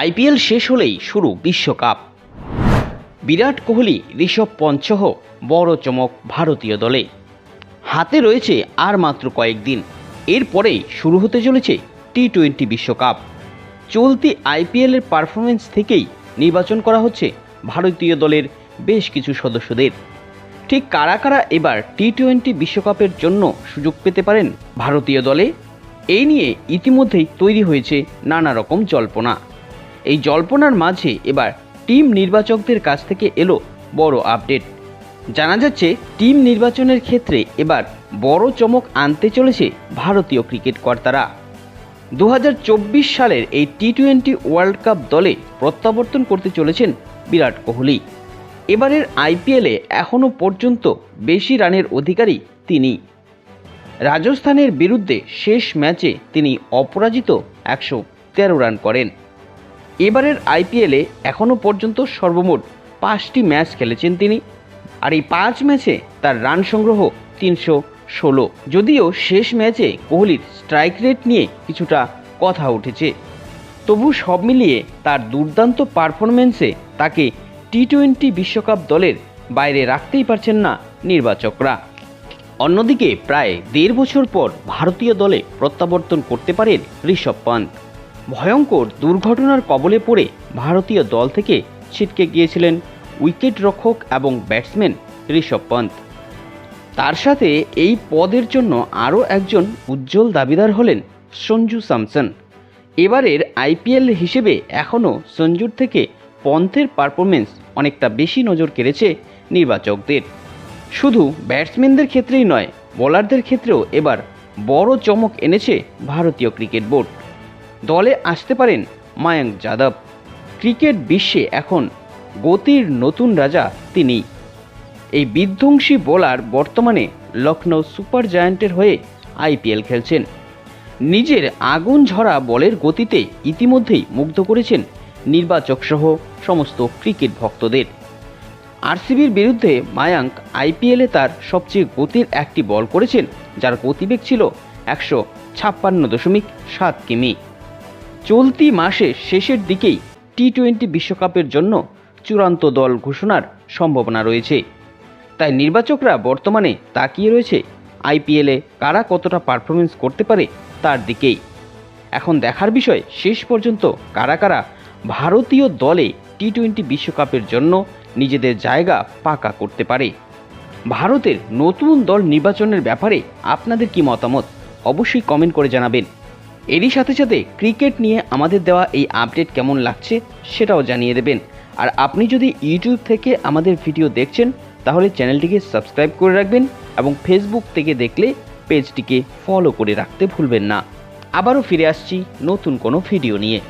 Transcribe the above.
IPL শেষ হলেই শুরু বিশ্বকাপ। বিরাট কোহলি, ঋষভ পঞ্চহ বড় চমক ভারতীয় দলে। হাতে রয়েছে আর মাত্র কয়েকদিন। এরপরেই শুরু হতে চলেছে টি টোয়েন্টি বিশ্বকাপ। চলতি আইপিএলের পারফরমেন্স থেকেই নির্বাচন করা হচ্ছে ভারতীয় দলের বেশ কিছু সদস্যদের। ঠিক কারা কারা এবার টি টোয়েন্টি বিশ্বকাপের জন্য সুযোগ পেতে পারেন ভারতীয় দলে? এই নিয়ে ইতিমধ্যেই তৈরি হয়েছে নানা রকম জল্পনা। এই জল্পনার মাঝে এবার টিম নির্বাচকদের কাছ থেকে এলো বড় আপডেট। জানা যাচ্ছে, টিম নির্বাচনের ক্ষেত্রে এবার বড় চমক আনতে চলেছে ভারতীয় ক্রিকেট কর্তারা। দু হাজার চব্বিশ সালের এই টি টোয়েন্টি ওয়ার্ল্ড কাপ দলে প্রত্যাবর্তন করতে চলেছেন বিরাট কোহলি। এবারের আইপিএলে এখনও পর্যন্ত বেশি রানের অধিকারী তিনি। রাজস্থানের বিরুদ্ধে শেষ ম্যাচে তিনি অপরাজিত একশো তেরো রান করেন। এবারের আইপিএলে এখনও পর্যন্ত সর্বমোট পাঁচটি ম্যাচ খেলেছেন তিনি। আর এই পাঁচ ম্যাচে তার রান সংগ্রহ তিনশো ষোলো। যদিও শেষ ম্যাচে কোহলির স্ট্রাইক রেট নিয়ে কিছুটা কথা উঠেছে। তবু সব মিলিয়ে তার দুর্দান্ত পারফরমেন্সে তাকে টি টোয়েন্টি বিশ্বকাপ দলের বাইরে রাখতেই পারছেন না নির্বাচকরা। অন্যদিকে প্রায় দেড় বছর পর ভারতীয় দলে প্রত্যাবর্তন করতে পারেন ঋষভ পান্ত। ভয়ঙ্কর দুর্ঘটনার কবলে পড়ে ভারতীয় দল থেকে ছিটকে গিয়েছিলেন উইকেট রক্ষক এবং ব্যাটসম্যান ঋষভ পন্ত। তার সাথে এই পদের জন্য আরও একজন উজ্জ্বল দাবিদার হলেন সঞ্জু স্যামসন। এবারের আইপিএল হিসেবে এখনও সঞ্জুর থেকে পন্থের পারফরমেন্স অনেকটা বেশি নজর কেড়েছে নির্বাচকদের। শুধু ব্যাটসম্যানদের ক্ষেত্রেই নয়, বোলারদের ক্ষেত্রেও এবার বড় চমক এনেছে ভারতীয় ক্রিকেট বোর্ড। দলে আসতে পারেন মায়াঙ্ক যাদব। ক্রিকেট বিশ্বে এখন গতির নতুন রাজা তিনি। এই বিধ্বংসী বোলার বর্তমানে লখনৌ সুপার জায়ান্টের হয়ে আইপিএল খেলছেন। নিজের আগুন ঝরা বলের গতিতে ইতিমধ্যেই মুগ্ধ করেছেন নির্বাচক সহ সমস্ত ক্রিকেট ভক্তদের। আরসিবির বিরুদ্ধে মায়াঙ্ক আইপিএলে তার সবচেয়ে গতির একটি বল করেছেন, যার গতিবেগ ছিল একশো ছাপ্পান্ন দশমিক সাত কিমি। চলতি মাসে শেষের দিকেই টি টোয়েন্টি বিশ্বকাপের জন্য চূড়ান্ত দল ঘোষণার সম্ভাবনা রয়েছে। তাই নির্বাচকরা বর্তমানে তাকিয়ে রয়েছে আইপিএলে কারা কতটা পারফরমেন্স করতে পারে তার দিকেই। এখন দেখার বিষয়, শেষ পর্যন্ত কারা কারা ভারতীয় দলে টি টোয়েন্টি বিশ্বকাপের জন্য নিজেদের জায়গা পাকা করতে পারে। ভারতের নতুন দল নির্বাচনের ব্যাপারে আপনাদের কি মতামত? অবশ্যই কমেন্ট করে জানাবেন। এরই সাথে সাথে ক্রিকেট নিয়ে আমাদের দেওয়া এই আপডেট কেমন লাগছে সেটাও জানিয়ে দেবেন। আর আপনি যদি ইউটিউব থেকে আমাদের ভিডিও দেখছেন, তাহলে চ্যানেলটিকে সাবস্ক্রাইব করে রাখবেন এবং ফেসবুক থেকে দেখলে পেজটিকে ফলো করে রাখতে ভুলবেন না। আবারও ফিরে আসছি নতুন কোনো ভিডিও নিয়ে।